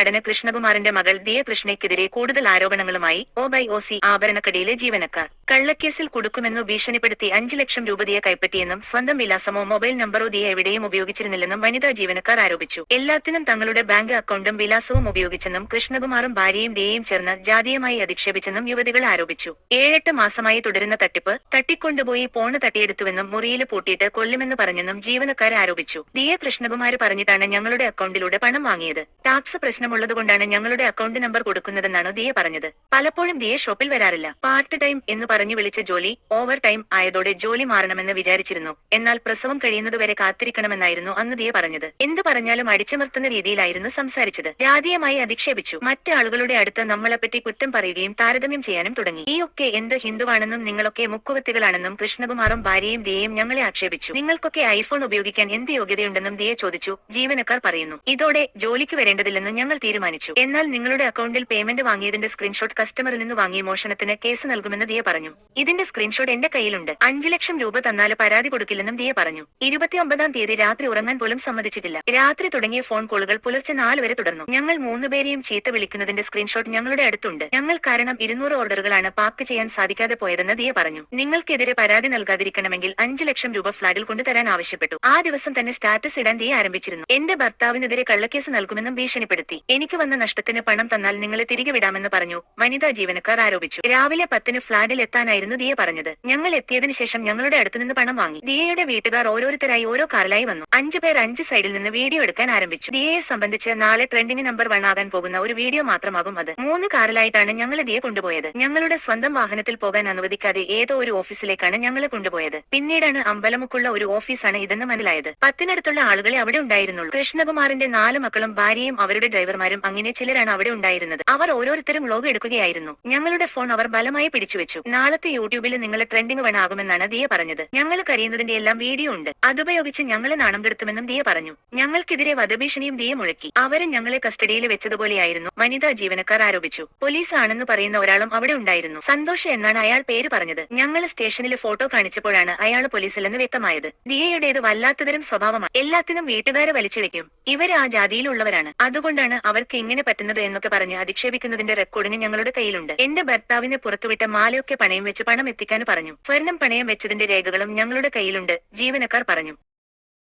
നടന് കൃഷ്ണകുമാറിന്റെ മകൾ ദിയ കൃഷ്ണയ്ക്കെതിരെ കൂടുതൽ ആരോപണങ്ങളുമായി ഒ ബൈ ഒ സി ആഭരണക്കടയിലെ ജീവനക്കാർ. കള്ളക്കേസിൽ കുടുക്കുമെന്നു ഭീഷണിപ്പെടുത്തി അഞ്ചു ലക്ഷം രൂപ ദിയ കൈപ്പറ്റിയെന്നും സ്വന്തം വിലാസമോ മൊബൈൽ നമ്പറോ ദിയ എവിടെയും ഉപയോഗിച്ചിരുന്നില്ലെന്നും വനിതാ ജീവനക്കാർ ആരോപിച്ചു. എല്ലാത്തിനും തങ്ങളുടെ ബാങ്ക് അക്കൗണ്ടും വിലാസവും ഉപയോഗിച്ചെന്നും കൃഷ്ണകുമാറും ഭാര്യയും ദിയയും ചേർന്ന് ജാതീയമായി അധിക്ഷേപിച്ചെന്നും യുവതികൾ ആരോപിച്ചു. ഏഴെട്ട് മാസമായി തുടരുന്ന തട്ടിപ്പ് തട്ടിക്കൊണ്ടുപോയി പോണ് തട്ടിയെടുത്തുവെന്നും മുറിയിൽ പൂട്ടിയിട്ട് കൊല്ലുമെന്ന് പറഞ്ഞെന്നും ജീവനക്കാർ ആരോപിച്ചു. ദിയെ കൃഷ്ണകുമാർ പറഞ്ഞിട്ടാണ് ഞങ്ങളുടെ അക്കൗണ്ടിലൂടെ പണം വാങ്ങിയത്. ടാക്സ് പ്രശ്നമുള്ളതുകൊണ്ടാണ് ഞങ്ങളുടെ അക്കൗണ്ട് നമ്പർ കൊടുക്കുന്നതെന്നാണ് ദിയെ പറഞ്ഞത്. പലപ്പോഴും ദിയെ ഷോപ്പിൽ വരാറില്ല. പാർട്ട് ടൈം എന്ന് പറഞ്ഞു വിളിച്ച ജോലി ഓവർ ടൈം ആയതോടെ ജോലി മാറണമെന്ന് വിചാരിച്ചിരുന്നു. എന്നാൽ പ്രസവം കഴിയുന്നതുവരെ കാത്തിരിക്കണമെന്നായിരുന്നു അന്ന് ദിയ പറഞ്ഞത്. എന്ത് പറഞ്ഞാലും അടിച്ചമർത്തുന്ന രീതിയിലായിരുന്നു സംസാരിച്ചത്. ജാതീയമായി അധിക്ഷേപിച്ചു. മറ്റു ആളുകളുടെ അടുത്ത് നമ്മളെപ്പറ്റി കുറ്റം പറയുകയും താരതമ്യം ചെയ്യാനും തുടങ്ങി. ഈ ഒക്കെ എന്ത് ഹിന്ദുവാണെന്നും നിങ്ങളൊക്കെ മുക്കുവത്തികളാണെന്നും കൃഷ്ണകുമാറും ഭാര്യയും ദിയയും ഞങ്ങളെ ആക്ഷേപിച്ചു. നിങ്ങൾക്കൊക്കെ ഐഫോൺ ഉപയോഗിക്കാൻ എന്ത് യോഗ്യതയുണ്ടെന്നും ദിയ ചോദിച്ചു. ജീവനക്കാർ പറയുന്നു. ഇതോടെ ജോലിക്ക് വരേണ്ടതില്ലെന്നും ഞങ്ങൾ തീരുമാനിച്ചു. എന്നാൽ നിങ്ങളുടെ അക്കൗണ്ടിൽ പേയ്മെന്റ് വാങ്ങിയതിന്റെ സ്ക്രീൻഷോട്ട് കസ്റ്റമറിൽ നിന്ന് വാങ്ങി മോഷണത്തിന് കേസ് നൽകുമെന്ന് ദിയ പറഞ്ഞു. ഇതിന്റെ സ്ക്രീൻഷോട്ട് എന്റെ കയ്യിലുണ്ട്. അഞ്ചു ലക്ഷം രൂപ തന്നാൽ പരാതി കൊടുക്കില്ലെന്നും ദിയ പറഞ്ഞു. ഇരുപത്തിയൊമ്പതാം തീയതി രാത്രി ഉറങ്ങാൻ പോലും സമ്മതിച്ചിട്ടില്ല. രാത്രി തുടങ്ങിയ ഫോൺ കോളുകൾ പുലർച്ചെ നാല് വരെ തുടർന്നു. ഞങ്ങൾ മൂന്നുപേരെയും ചീത്ത വിളിക്കുന്നതിന്റെ സ്ക്രീൻഷോട്ട് ഞങ്ങളുടെ അടുത്തുണ്ട്. ഞങ്ങൾ കാരണം ഇരുന്നൂറ് ഓർഡറുകളാണ് പാക്ക് ചെയ്യാൻ സാധിക്കാതെ പോയതെന്ന് ദിയ പറഞ്ഞു. നിങ്ങൾക്കെതിരെ പരാതി നൽകാതിരിക്കണമെങ്കിൽ അഞ്ചു ലക്ഷം രൂപ ഫ്ലാറ്റിൽ കൊണ്ടുതരാൻ ആവശ്യപ്പെട്ടു. ആ ദിവസം തന്നെ സ്റ്റാറ്റസ് ഇടാൻ ദിയ ആരംഭിച്ചിരുന്നു. എന്റെ ഭർത്താവിനെതിരെ കള്ളക്കേസ് നൽകുമെന്നും ഭീഷണിപ്പെടുത്തി. എനിക്ക് വന്ന നഷ്ടത്തിന് പണം തന്നാൽ നിങ്ങളെ തിരികെ വിടാമെന്ന് പറഞ്ഞു. വനിതാ ജീവനക്കാർ ആരോപിച്ചു. രാവിലെ പത്തിന് ഫ്ളാറ്റിൽ എത്താനായിരുന്നു ദിയ പറഞ്ഞത്. ഞങ്ങൾ എത്തിയതിനു ശേഷം ഞങ്ങളുടെ അടുത്തുനിന്ന് പണം വാങ്ങി. ദിയയുടെ വീട്ടുകാർ ഓരോരുത്തരായി ഓരോ കാറിലായി വന്നു. അഞ്ചു പേർ അഞ്ച് സൈഡിൽ നിന്ന് വീഡിയോ എടുക്കാൻ ആരംഭിച്ചു. ദിയയെ സംബന്ധിച്ച് നാളെ ട്രെൻഡിംഗ് നമ്പർ വൺ ആകാൻ പോകുന്ന ഒരു വീഡിയോ മാത്രമാകും അത്. മൂന്ന് കാറിലായിട്ടാണ് ഞങ്ങൾ ദിയ കൊണ്ടുപോയത്. ഞങ്ങളുടെ സ്വന്തം വാഹനത്തിൽ പോകാൻ അനുവദിക്കാതെ ഏതോ ഒരു ഓഫീസിലേക്കാണ് ഞങ്ങളെ കൊണ്ടുപോയത്. പിന്നീടാണ് അമ്പലമുക്കുള്ള ഒരു ഓഫീസാണ് ഇതെന്ന് മനസ്സിലായത്. പത്തിനടുത്തുള്ള ആളുകളെ അവിടെ ഉണ്ടായിരുന്നുള്ളൂ. കൃഷ്ണകുമാറിന്റെ നാല് മക്കളും ഭാര്യയും അവരുടെ ഡ്രൈവർമാരും അങ്ങനെ ചിലരാണ് അവിടെ ഉണ്ടായിരുന്നത്. അവർ ഓരോരുത്തരും വ്ലോഗ് എടുക്കുകയായിരുന്നു. ഞങ്ങളുടെ ഫോൺ അവർ ബലമായി പിടിച്ചുവെച്ചു. നാളത്തെ യൂട്യൂബിൽ നിങ്ങളെ ട്രെൻഡിംഗ് വേണാകുമെന്നാണ് ദിയ പറഞ്ഞത്. ഞങ്ങൾ കരയുന്നതിന്റെ എല്ലാം വീഡിയോ ഉണ്ട്. അതുപയോഗിച്ച് ഞങ്ങളെ നാണം കെടുത്തുമെന്നും ദിയ പറഞ്ഞു. ഞങ്ങൾക്കെതിരെ വധഭീഷണിയും ദിയ മുഴക്കി. അവരെ ഞങ്ങളെ കസ്റ്റഡിയിൽ വെച്ചതുപോലെയായിരുന്നു. വനിതാ ജീവനക്കാർ ആരോപിച്ചു. പോലീസ് ആണെന്ന് പറയുന്ന ഒരാളും അവിടെ ഉണ്ടായിരുന്നു. സന്തോഷ് എന്നാണ് അയാൾ പേര് പറഞ്ഞത്. ഞങ്ങൾ സ്റ്റേഷനിൽ ഫോട്ടോ കാണിച്ചപ്പോഴാണ് അയാൾ പോലീസിലെന്ന് വ്യക്തമായത്. ദിയയുടേത് വല്ലാത്തതരം സ്വഭാവമാണ്. എല്ലാത്തിനും വീട്ടുകാരെ വലിച്ചിഴയ്ക്കും. ഇവർ ആ ജാതിയിലുള്ളവരാണ്. അതുകൊണ്ടാണ് അവർക്ക് ഇങ്ങനെ പറ്റുന്നത് എന്നൊക്കെ പറഞ്ഞ് അധിക്ഷേപിക്കുന്നതിന്റെ റെക്കോർഡിന് ഞങ്ങളുടെ കയ്യിലുണ്ട്. എന്റെ ഭർത്താവിനെ പുറത്തുവിട്ട മാലയൊക്കെ പണയം വെച്ച് പണം എത്തിക്കാൻ പറഞ്ഞു. സ്വർണം പണയം വെച്ചതിന്റെ രേഖകളും ഞങ്ങളുടെ കയ്യിലുണ്ട് ജീവനക്കാർ പറഞ്ഞു.